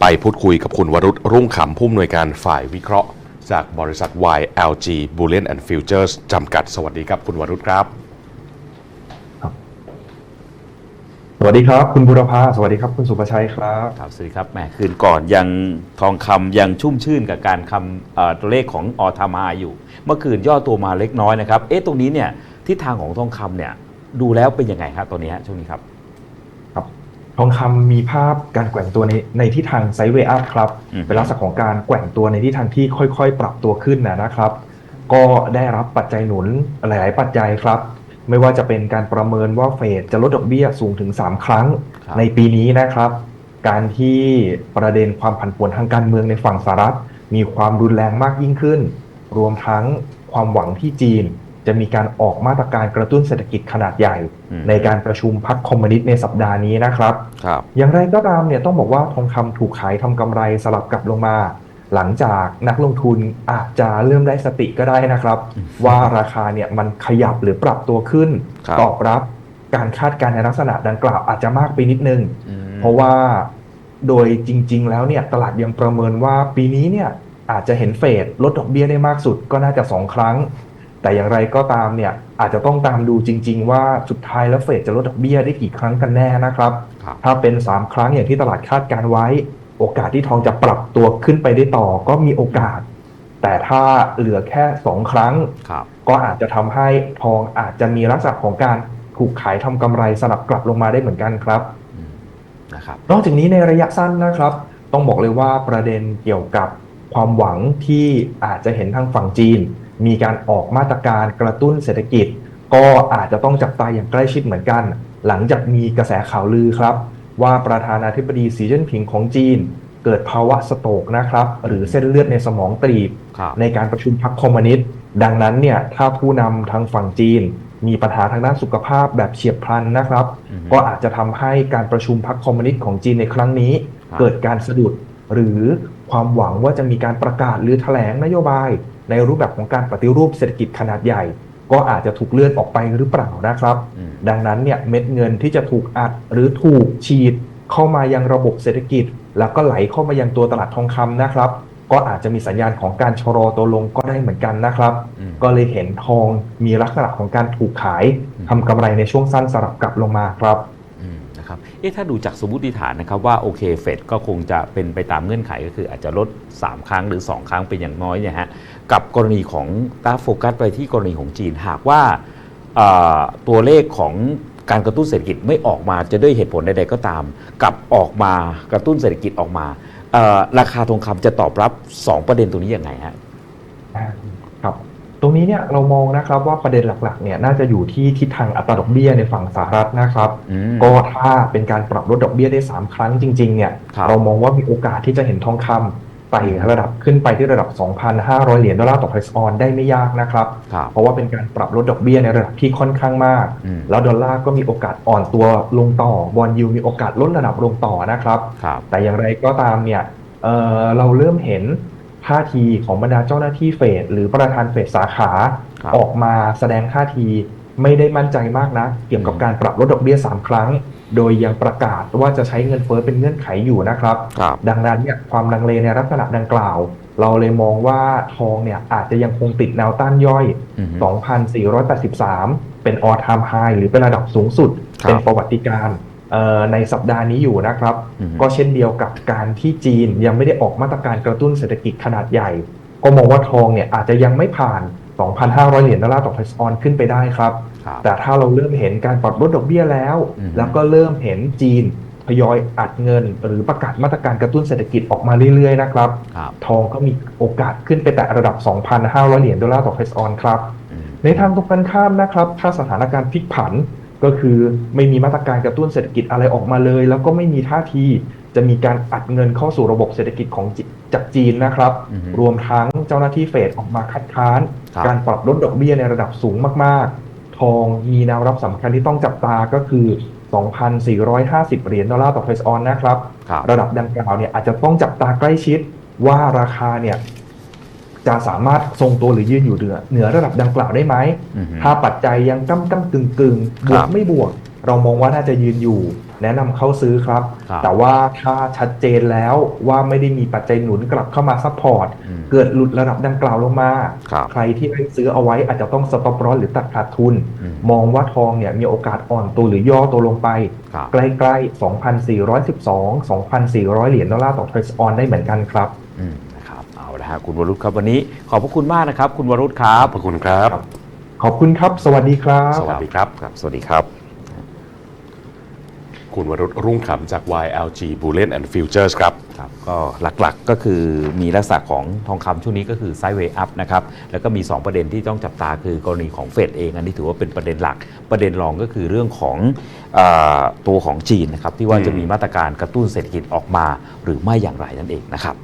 ไปพูดคุยกับคุณวรุษรุ่งขำผู้อำนวยการฝ่ายวิเคราะห์ จากบริษัท YLG Bullion and Futures จำกัดสวัสดีครับคุณวรุษครับ สวัสดีครับ คุณบุรพาสวัสดีครับ คุณสุภชัยครับครับสวัสดีครับแหมคืนก่อนยังทองคำยังชุ่มชื่นกับการคำเอ่อตัวเลขของออทามาอยู่ เมื่อคืนย่อตัวมาเล็กน้อยนะครับ เอ๊ะตรงนี้เนี่ยทิศทางของทองคำเนี่ยดูแล้วเป็นยังไงครับตัวนี้ฮะช่วงนี้ครับครับ ทองคำมีภาพการแกว่งตัวในในทิศทางไซด์เวย์อัพครับอืมเป็นลักษณะของการแกว่งตัวในทิศทางที่ค่อยๆ ปรับตัวขึ้นนะนะครับ ก็ได้รับปัจจัยหนุนหลาย ๆ ปัจจัยครับ ไม่ว่าจะเป็นการประเมินว่าเฟดจะลดดอกเบี้ยสูงถึง 3 ครั้งครับในปีนี้นะครับ การที่ประเด็นความผันผวนทางการเมืองในฝั่งสหรัฐ มีความรุนแรงมากยิ่งขึ้น รวมทั้งความหวังที่จีน จะมีการออกมาตรการกระตุ้นเศรษฐกิจขนาดใหญ่อืมในการประชุมพรรคคอมมิวนิสต์ในสัปดาห์นี้นะครับครับอย่างไรก็ตามเนี่ยต้องบอกว่าทองคำถูกขายทำกำไรสลับกลับลงมา หลังจากนักลงทุนอาจจะเริ่มได้สติก็ได้นะครับ ว่าราคาเนี่ยมันขยับหรือปรับตัวขึ้นครับตอบรับการคาดการณ์ในลักษณะดังกล่าวอาจจะมากไปนิดนึงอืมเพราะว่าโดยจริง ๆ แล้วเนี่ยตลาดยังประเมินว่าปีนี้เนี่ยอาจจะเห็นเฟดลดดอกเบี้ยได้มากสุดก็น่าจะ 2 ครั้ง แต่อย่างไรก็ตามเนี่ยอาจจะต้องตามดูจริง ๆ ว่าสุดท้ายแล้วเฟดจะลดดอกเบี้ยได้กี่ครั้งกันแน่นะครับครับ ถ้าเป็น 3 ครั้งอย่างที่ตลาดคาดการไว้ โอกาสที่ทองจะปรับตัวขึ้นไปได้ต่อก็มีโอกาส แต่ถ้าเหลือแค่ 2 ครั้งครับก็อาจจะทำให้ทองอาจจะมีลักษณะของการถูกขายทำกำไรสลับกลับลงมาได้เหมือนกันครับอืมนะครับนอกจากนี้ในระยะสั้นนะครับ ต้องบอกเลยว่าประเด็นเกี่ยวกับความหวังที่อาจจะเห็นทางฝั่งจีน มีการออกมาตรการกระตุ้นเศรษฐกิจ ก็อาจจะต้องจับตาอย่างใกล้ชิดเหมือนกัน หลังจากมีกระแสข่าวลือครับ ว่าประธานาธิบดีสีจิ้นผิงของจีน เกิดภาวะสโตรกนะครับ หรือเส้นเลือดในสมองตีบครับในการประชุมพรรคคอมมิวนิสต์ดังนั้นเนี่ยถ้าผู้นำทางฝั่งจีน มีปัญหาทางด้านสุขภาพแบบเฉียบพลันนะครับอือฮึก็อาจจะทำให้การประชุมพรรคคอมมิวนิสต์ของจีนในครั้งนี้ครับเกิดการสะดุดหรือความหวังว่าจะมีการประกาศหรือแถลงนโยบาย ในรูปแบบของการปฏิรูปเศรษฐกิจขนาดใหญ่ ก็อาจจะถูกเลื่อนออกไปหรือเปล่านะครับอืมดังนั้นเนี่ยเม็ดเงินที่จะถูกอัดหรือถูกฉีด เข้ามายังระบบเศรษฐกิจ แล้วก็ไหลเข้ามายังตัวตลาดทองคำนะครับ ก็อาจจะมีสัญญาณของการชะลอตัวลงก็ได้เหมือนกันนะครับอืมก็เลยเห็นทองมีลักษณะของการถูกขายอืมทำกำไรในช่วงสั้นสลับกลับลงมาครับอืมนะครับ เอ๊ะถ้าดูจากสมมติฐานนะครับว่าโอเคเฟดก็คงจะเป็นไปตามเงื่อนไขก็คืออาจจะลด 3 ครั้งหรือ 2 ครั้งเป็นอย่างน้อยเนี่ยฮะกับกรณีของตาโฟกัสไปที่กรณีของจีนหากว่าตัวเลขของการกระตุ้นเศรษฐกิจไม่ออกมาจะด้วยเหตุผลใดๆก็ตาม กับออกมากระตุ้นเศรษฐกิจออกมา ราคาทองคำจะตอบรับ 2 ประเด็นตรงนี้ยังไงฮะครับ ตรงนี้เนี่ยเรามองนะครับว่าประเด็นหลักๆเนี่ยน่าจะอยู่ที่ทิศทางอัตราดอกเบี้ยในฝั่งสหรัฐนะครับอืมก็ถ้าเป็นการปรับลดดอกเบี้ยได้ 3 ครั้งจริงๆเนี่ยครับเรามองว่ามีโอกาสที่จะเห็นทองคำไต่ระดับขึ้นไปที่ระดับ 2,500 เหรียญดอลลาร์ต่อไพรซ์ออนได้ไม่ยากนะครับครับ เพราะว่าเป็นการปรับลดดอกเบี้ยในระดับที่ค่อนข้างมากอืมแล้วดอลลาร์ก็มีโอกาสอ่อนตัวลงต่อบอลยูมีโอกาสลดระดับลงต่อนะครับครับแต่อย่างไรก็ตามเนี่ยเอ่อเราเริ่มเห็น ท่าทีของบรรดาเจ้าหน้าที่เฟดหรือประธานเฟดสาขาครับออกมาแสดงท่าทีไม่ได้มั่นใจมากนะเกี่ยวกับการปรับลดดอกเบี้ย 3 ครั้ง โดยยังประกาศว่าจะใช้เงินเฟ้อเป็นเงื่อนไขอยู่นะครับครับดังนั้นเนี่ยความลังเลในลักษณะดังกล่าว เราเลยมองว่าทองเนี่ยอาจจะยังคงติดแนวต้านย่อยอือฮึ2,483 เป็น all time high หรือเป็นระดับสูงสุดครับเป็นประวัติการณ์เอ่อ ในสัปดาห์นี้อยู่นะครับอือฮึก็เช่นเดียวกับการที่จีนยังไม่ได้ออกมาตรการกระตุ้นเศรษฐกิจขนาดใหญ่ ก็มองว่าทองเนี่ยอาจจะยังไม่ผ่าน 2,500 เหรียญดอลลาร์ต่อไพรซ์ออนขึ้นไปได้ครับครับ แต่ถ้าเราเริ่มเห็นการปรับลดดอกเบี้ยแล้วอือฮึแล้วก็เริ่มเห็นจีนทยอยอัดเงิน หรือประกาศมาตรการกระตุ้นเศรษฐกิจออกมาเรื่อยๆนะครับครับทองก็มีโอกาสขึ้นไปแต่ระดับ 2,500 เหรียญดอลลาร์ต่อไพรซ์ออนครับอืมในทางตรงกันข้ามนะครับ ถ้าสถานการณ์พลิกผัน ก็คือไม่มีมาตรการกระตุ้นเศรษฐกิจอะไรออกมาเลย แล้วก็ไม่มีท่าทีจะมีการอัดเงินเข้าสู่ระบบเศรษฐกิจของจีจากจีนนะครับอือฮึรวมทั้งเจ้าหน้าที่เฟดออกมาคัดค้านครับการปรับลดดอกเบี้ยในระดับสูงมาก ๆ ทองมีแนวรับสำคัญที่ต้องจับตาก็คือ 2,450 เหรียญดอลลาร์ต่อไพรซ์ออนนะครับครับ ระดับดังกล่าวเนี่ยอาจจะต้องจับตาใกล้ชิดว่าราคาเนี่ย จะสามารถทรงตัวหรือยืนอยู่เหนือเหนือระดับดังกล่าวได้ไหมอือฮึถ้าปัจจัยยังก้ำก้ำกึ่งกึ่งบวครักบไม่บวก เรามองว่าน่าจะยืนอยู่ แนะนำเข้าซื้อครับครับ แต่ว่าถ้าชัดเจนแล้วว่าไม่ได้มีปัจจัยหนุนกลับเข้ามาซัพพอร์ตอืมเกิดหลุดระดับดังกล่าวลงมาครับใครที่ไม่ซื้อเอาไว้อาจจะต้องสต็อปรอสหรือตัดขาดทุนอืมมองว่าทองเนี่ยมีโอกาสอ่อนตัวหรือย่อตัวลงไปครับใกล้ๆ 2,412 2,400 เหรียญดอลลาร์ต่อเทรดออนได้เหมือนกันครับ ฮะคุณวรุษครับวันนี้ขอบพระคุณมากนะครับ คุณวรุษครับขอบคุณครับครับ ขอบคุณครับ สวัสดีครับ สวัสดีครับครับ สวัสดีครับ คุณวรุษรุ่งขำจาก YLG Bullion and Futures ครับครับก็หลักๆก็คือมีลักษณะของทองคำช่วงนี้ก็คือไซด์เวย์อัพนะครับ แล้วก็มี 2 ประเด็นที่ต้องจับตาคือกรณีของเฟดเอง อันนี้ถือว่าเป็นประเด็นหลัก ประเด็นรองก็คือเรื่องของเออตัวของจีนนะครับ ที่ว่าอืมจะมีมาตรการกระตุ้นเศรษฐกิจออกมาหรือไม่อย่างไรนั่นเองนะครับ